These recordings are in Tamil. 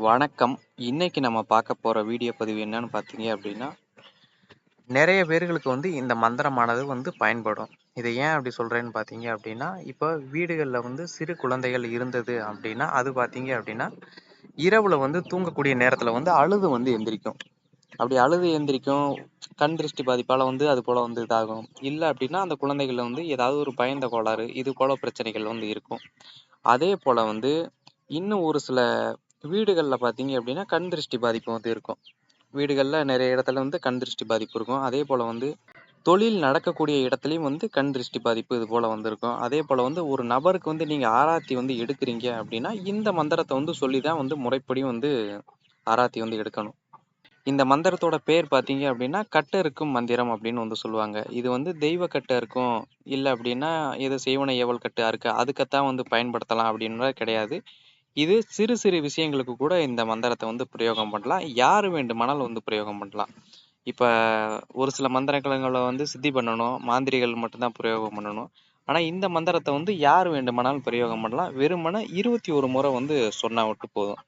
வணக்கம். இன்னைக்கு நம்ம பார்க்க போற வீடியோ பதிவு என்னன்னு பார்த்தீங்க அப்படின்னா, நிறைய பேர்களுக்கு வந்து இந்த மந்திரமானது வந்து பயன்படும். இதை ஏன் அப்படி சொல்றேன்னு பார்த்தீங்க அப்படின்னா, இப்போ வீடுகளில் வந்து சிறு குழந்தைகள் இருந்தது அப்படின்னா, அது பார்த்தீங்க அப்படின்னா, இரவுல வந்து தூங்கக்கூடிய நேரத்தில் வந்து அழுது வந்து எந்திரிக்கும். அப்படி அழுது எந்திரிக்கும், கண் திருஷ்டி பாதிப்பால் வந்து அது போல் வந்து இதாகும். இல்லை அப்படின்னா, அந்த குழந்தைகளில் வந்து ஏதாவது ஒரு பயந்த கோளாறு, இது போல பிரச்சனைகள் வந்து இருக்கும். அதே போல் வந்து இன்னும் ஒரு சில வீடுகளில் பார்த்தீங்க அப்படின்னா, கண் திருஷ்டி பாதிப்பு வந்து இருக்கும். வீடுகளில் நிறைய இடத்துல வந்து கண் திருஷ்டி பாதிப்பு இருக்கும். அதே போல் வந்து தொழில் நடக்கக்கூடிய இடத்துலையும் வந்து கண் திருஷ்டி பாதிப்பு இது போல் வந்திருக்கும் அதே போல் வந்து ஒரு நபருக்கு வந்து நீங்கள் ஆராத்தி வந்து எடுக்கிறீங்க அப்படின்னா, இந்த மந்திரத்தை வந்து சொல்லி தான் வந்து முறைப்படி வந்து ஆராத்தி வந்து எடுக்கணும். இந்த மந்திரத்தோட பேர் பார்த்தீங்க அப்படின்னா, கட்டறுக்கும் மந்திரம் அப்படின்னு வந்து சொல்லுவாங்க. இது வந்து தெய்வ கட்டு இருக்கும் இல்லை அப்படின்னா ஏதோ செய்வன ஏவல் கட்டாக இருக்குது அதுக்கத்தான் வந்து பயன்படுத்தலாம் அப்படின்றது கிடையாது. இது சிறு சிறு விஷயங்களுக்கு கூட இந்த மந்திரத்தை வந்து பிரயோகம் பண்ணலாம். யார் வேண்டுமானாலும் வந்து பிரயோகம் பண்ணலாம். இப்போ ஒரு சில மந்திரங்களை வந்து சித்தி பண்ணணும். மாந்திரிகள் மட்டும்தான் பிரயோகம் பண்ணணும். ஆனால் இந்த மந்திரத்தை வந்து யார் வேண்டுமானாலும் பிரயோகம் பண்ணலாம். வெறுமனே 21 முறை வந்து சொன்னா விட்டு போதும்.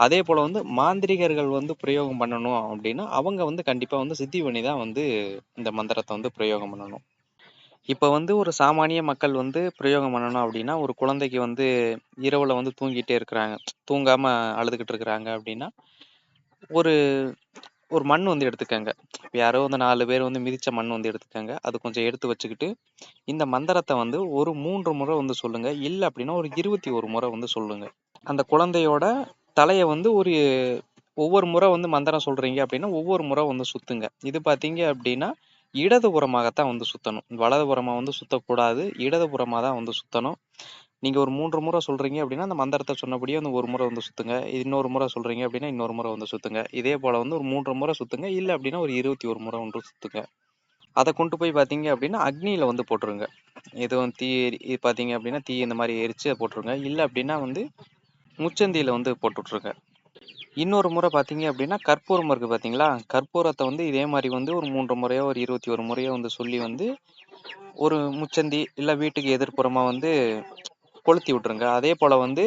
அதே போல் வந்து மாந்திரிகர்கள் வந்து பிரயோகம் பண்ணணும் அப்படின்னா, அவங்க வந்து கண்டிப்பாக வந்து சித்தி பண்ணி தான் வந்து இந்த மந்திரத்தை வந்து பிரயோகம் பண்ணணும். இப்போ வந்து ஒரு சாமானிய மக்கள் வந்து பிரயோகம் பண்ணணும் அப்படின்னா, ஒரு குழந்தைக்கு வந்து இரவுல வந்து தூங்கிட்டே இருக்கிறாங்க. தூங்காம அழுதுகிட்டு இருக்கிறாங்க அப்படின்னா, ஒரு ஒரு மண் வந்து எடுத்துக்கங்க. இப்ப யாரோ வந்து 4 பேர் வந்து மிதிச்ச மண் வந்து எடுத்துக்கங்க. அது கொஞ்சம் எடுத்து வச்சுக்கிட்டு, இந்த மந்திரத்த வந்து ஒரு 3 முறை வந்து சொல்லுங்க. இல்ல அப்படின்னா ஒரு 21 முறை வந்து சொல்லுங்க. அந்த குழந்தையோட தலைய வந்து ஒரு ஒவ்வொரு முறை வந்து மந்திரம் சொல்றீங்க அப்படின்னா, ஒவ்வொரு முறை வந்து சுத்துங்க. இது பார்த்தீங்க அப்படின்னா, இடதுபுறமாகத்தான் வந்து சுற்றணும் வலதுபுறமாக வந்து சுற்றக்கூடாது இடதுபுறமாக தான் வந்து சுத்தணும். நீங்கள் ஒரு மூன்று முறை சொல்கிறீங்க அப்படின்னா, அந்த மந்திரத்தை சொன்னபடியே வந்து ஒரு முறை வந்து சுற்றுங்க இன்னொரு முறை சொல்கிறீங்க அப்படின்னா, இன்னொரு முறை வந்து சுற்றுங்க இதே போல் வந்து ஒரு மூன்று முறை சுற்றுங்க இல்லை அப்படின்னா ஒரு 21 முறை வந்து சுற்றுங்க அதை கொண்டு போய் பார்த்தீங்க அப்படின்னா, அக்னியில் வந்து போட்டுருங்க. எதுவும் தீ எரி பார்த்தீங்க அப்படின்னா, தீ இந்த மாதிரி எரிச்சு போட்டுருங்க. இல்லை அப்படின்னா வந்து முச்சந்தியில் வந்து போட்டு விட்ருங்க இன்னொரு முறை பார்த்தீங்க அப்படின்னா, கற்பூரம் இருக்கு பார்த்தீங்களா? கற்பூரத்தை வந்து இதே மாதிரி வந்து ஒரு மூன்று முறையோ, ஒரு 21 முறையோ வந்து சொல்லி வந்து, ஒரு முச்சந்தி இல்லை வீட்டுக்கு எதிர்ப்புறமாக வந்து கொளுத்தி விட்டுருங்க. அதே போல் வந்து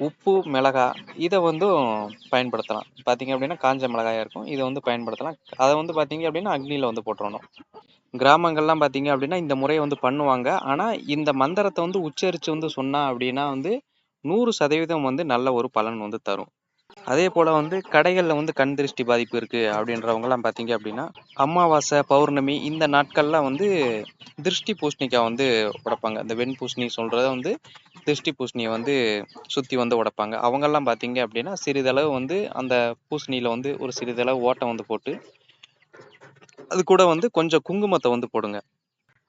உப்பு, மிளகா இதை வந்து பயன்படுத்தலாம். பார்த்தீங்க அப்படின்னா, காஞ்ச மிளகாயாக இருக்கும். இதை வந்து பயன்படுத்தலாம். அதை வந்து பார்த்தீங்க அப்படின்னா, அக்னியில் வந்து போட்டுறணும். கிராமங்கள்லாம் பார்த்தீங்க அப்படின்னா, இந்த முறையை வந்து பண்ணுவாங்க. ஆனால் இந்த மந்திரத்தை வந்து உச்சரித்து வந்து சொன்னா அப்படின்னா வந்து 100% வந்து நல்ல ஒரு பலன் வந்து தரும். அதே போல் வந்து கடைகளில் வந்து கண் திருஷ்டி பாதிப்பு இருக்குது அப்படின்றவங்கலாம் பார்த்தீங்க அப்படின்னா, அமாவாசை, பௌர்ணமி இந்த நாட்கள்லாம் வந்து திருஷ்டி பூசணிக்காய் வந்து உடைப்பாங்க. இந்த வெண் பூசணி சொல்கிறத வந்து திருஷ்டி பூசணிய வந்து சுற்றி வந்து உடைப்பாங்க. அவங்கெல்லாம் பார்த்தீங்க அப்படின்னா, சிறிதளவு வந்து அந்த பூசணியில வந்து ஒரு சிறிதளவு ஓட்டை வந்து போட்டு, அது கூட வந்து கொஞ்சம் குங்குமத்தை வந்து போடுங்க.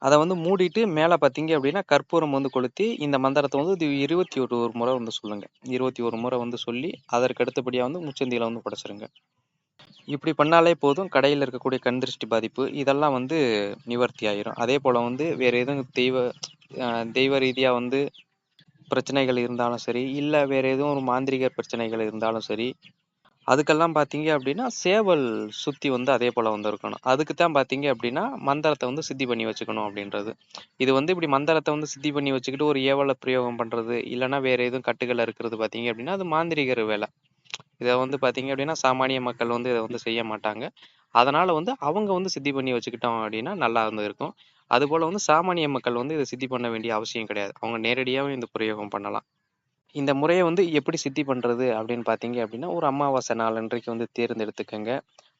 அதை வந்து மூடிட்டு மேலே பார்த்தீங்க அப்படின்னா, கற்பூரம் வந்து கொளுத்தி இந்த மந்திரத்தை வந்து இது 21 முறை வந்து சொல்லுங்கள் இருபத்தி ஒரு முறை வந்து சொல்லி, அதற்கு அடுத்தபடியாக வந்து முச்சந்தியில் வந்து படைச்சிருங்க. இப்படி பண்ணாலே போதும். கடையில் இருக்கக்கூடிய கண் திருஷ்டி பாதிப்பு இதெல்லாம் வந்து நிவர்த்தி ஆயிரும். அதே போல் வந்து வேறு எதுவும் தெய்வ தெய்வ ரீதியாக வந்து பிரச்சனைகள் இருந்தாலும் சரி, இல்லை வேறு எதுவும் ஒரு மாந்திரீக பிரச்சனைகள் இருந்தாலும் சரி, அதுக்கெல்லாம் பார்த்தீங்க அப்படின்னா, சேவல் சுத்தி வந்து அதே போல் வந்து இருக்கணும். அதுக்கு தான் பார்த்தீங்க அப்படின்னா, மந்திரத்தை வந்து சித்தி பண்ணி வச்சுக்கணும் அப்படின்றது. இது வந்து இப்படி மந்திரத்தை வந்து சித்தி பண்ணி வச்சுக்கிட்டு ஒரு ஏவல பிரயோகம் பண்ணுறது இல்லைன்னா வேறு எதுவும் கட்டுகள் இருக்கிறது பார்த்தீங்க அப்படின்னா, அது மாந்திரீகர் வேலை இதை வந்து பார்த்தீங்க அப்படின்னா, சாமானிய மக்கள் வந்து இதை வந்து செய்ய மாட்டாங்க. அதனால் வந்து அவங்க வந்து சித்தி பண்ணி வச்சுக்கிட்டோம் அப்படின்னா, நல்லா வந்து இருக்கும். அதுபோல் வந்து சாமானிய மக்கள் வந்து இதை சித்தி பண்ண வேண்டிய அவசியம் கிடையாது. அவங்க நேரடியாகவும் இந்த பிரயோகம் பண்ணலாம். இந்த முறையை வந்து எப்படி சித்தி பண்ணுறது அப்படின்னு பார்த்தீங்க அப்படின்னா, ஒரு அமாவாசை நாள் அன்றைக்கு வந்து தேர்ந்தெடுத்துக்கோங்க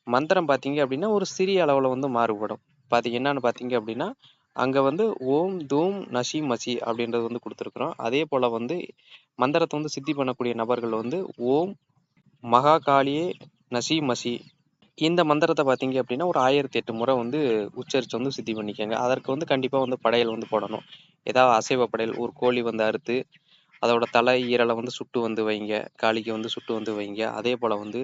மந்திரம் பார்த்தீங்க அப்படின்னா, ஒரு சிறிய அளவில் வந்து மாறுபடும். பாத்தீங்க என்னன்னு பார்த்தீங்க அப்படின்னா, அங்கே வந்து ஓம், தூம், நசி, மசி அப்படின்றது வந்து கொடுத்துருக்குறோம் அதே போல் வந்து மந்திரத்தை வந்து சித்தி பண்ணக்கூடிய நபர்கள் வந்து ஓம் மகா காளியே நசி, மசி இந்த மந்திரத்தை பார்த்தீங்க அப்படின்னா, ஒரு 1008 முறை வந்து உச்சரித்து வந்து சித்தி பண்ணிக்கங்க. அதற்கு வந்து கண்டிப்பாக வந்து படையல் வந்து போடணும். ஏதாவது அசைவ படையல், ஒரு கோழி வந்து அறுத்து, அதோட தலை, ஈரலை வந்து சுட்டு வந்து வைங்க. காளிக்கு வந்து சுட்டு வந்து வைங்க. அதே போல் வந்து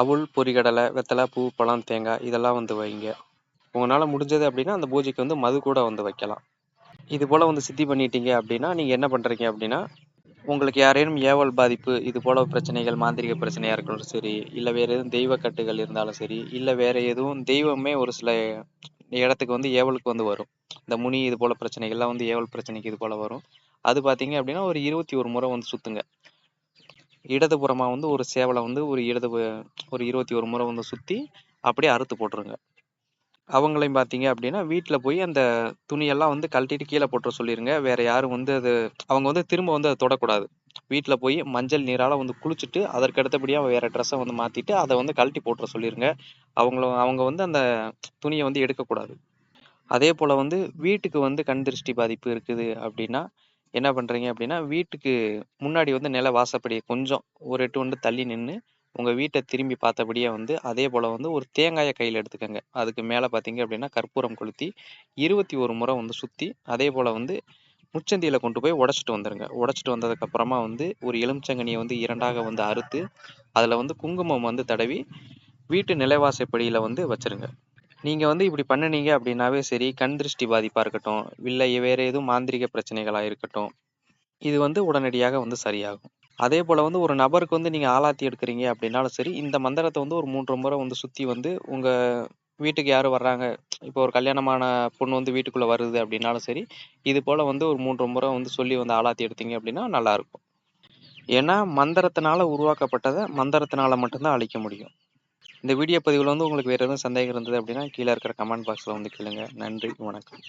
அவுள், பொரிகடலை, வெத்தலை பூ, பழம், தேங்காய் இதெல்லாம் வந்து வைங்க. உங்களால் முடிஞ்சது அப்படின்னா, அந்த பூஜைக்கு வந்து மது கூட வந்து வைக்கலாம். இது போல் வந்து சித்தி பண்ணிட்டீங்க அப்படின்னா, நீங்கள் என்ன பண்ணுறீங்க அப்படின்னா, உங்களுக்கு யாரேனும் ஏவல் பாதிப்பு, இது போல பிரச்சனைகள், மாந்திரீக பிரச்சனையாக இருக்கணும் சரி, இல்லை வேறு எதுவும் தெய்வ கட்டுகள் இருந்தாலும் சரி, இல்லை வேற எதுவும் தெய்வமே ஒரு சில இடத்துக்கு வந்து ஏவலுக்கு வந்து வரும். இந்த முனி இது போல பிரச்சனைகள்லாம் வந்து ஏவல் பிரச்சனைக்கு இது போல வரும். அது பார்த்தீங்க அப்படின்னா, ஒரு 21 முறை வந்து சுற்றுங்க இடதுபுறமாக வந்து ஒரு சேவலை வந்து ஒரு இடது ஒரு இருபத்தி ஒரு முறை வந்து சுற்றி அப்படியே அறுத்து போட்டுருங்க. அவங்களையும் பார்த்தீங்க அப்படின்னா வீட்டில் போய் அந்த துணியெல்லாம் வந்து கழட்டிட்டு கீழே போட்டுற சொல்லிடுங்க வேற யாரும் வந்து அது அவங்க வந்து திரும்ப வந்து அதை தொடக்கூடாது. வீட்டில் போய் மஞ்சள் நீரால் வந்து குளிச்சுட்டு அதற்கு அடுத்தபடியாக வேற ட்ரெஸ்ஸை வந்து மாற்றிட்டு அதை வந்து கழட்டி போட்டுற சொல்லிடுங்க அவங்கள அவங்க வந்து அந்த துணியை வந்து எடுக்கக்கூடாது. அதே போல் வந்து வீட்டுக்கு வந்து கண் திருஷ்டி பாதிப்பு இருக்குது அப்படின்னா என்ன பண்ணுறீங்க அப்படின்னா வீட்டுக்கு முன்னாடி வந்து நில வாசப்படி கொஞ்சம் ஒரு எட்டு வந்து தள்ளி நின்று உங்கள் வீட்டை திரும்பி பார்த்தபடியே வந்து அதே போல் வந்து ஒரு தேங்காயை கையில் எடுத்துக்கோங்க. அதுக்கு மேலே பார்த்தீங்க அப்படின்னா கற்பூரம் கொளுத்தி இருபத்தி ஒரு முறை வந்து சுற்றி அதே போல் வந்து முச்சந்தியில் கொண்டு போய் உடச்சிட்டு வந்துடுங்க உடச்சிட்டு வந்ததுக்கப்புறமா வந்து ஒரு எலுமிச்சங்கனியை வந்து இரண்டாக வந்து அறுத்து அதில் வந்து குங்குமம் வந்து தடவி வீட்டு நிலைவாசப்படியில் வந்து வச்சுருங்க. நீங்கள் வந்து இப்படி பண்ணினீங்க அப்படின்னாவே சரி கண் திருஷ்டி பாதிப்பாக இருக்கட்டும் இல்லை வேறு எதுவும் மாந்திரிக பிரச்சனைகளாக இருக்கட்டும் இது வந்து உடனடியாக வந்து சரியாகும். அதே போல் வந்து ஒரு நபருக்கு வந்து நீங்கள் ஆளாத்தி எடுக்கிறீங்க அப்படின்னாலும் சரி இந்த மந்திரத்தை வந்து ஒரு மூன்று முறை வந்து சுற்றி வந்து உங்கள் வீட்டுக்கு யாரும் வர்றாங்க இப்போ ஒரு கல்யாணமான பொண்ணு வந்து வீட்டுக்குள்ளே வருது அப்படின்னாலும் சரி இது போல் வந்து ஒரு மூன்று முறை வந்து சொல்லி வந்து ஆளாத்தி எடுத்தீங்க அப்படின்னா நல்லாயிருக்கும் ஏன்னா மந்திரத்தினால உருவாக்கப்பட்டதை மந்திரத்தினால மட்டும்தான் அழிக்க முடியும். இந்த வீடியோ பதிவில் வந்து உங்களுக்கு வேறு எதுவும் சந்தேகம் இருந்தது அப்படின்னா கீழே இருக்கிற கமெண்ட் பாக்ஸில் வந்து கேளுங்க. நன்றி வணக்கம்.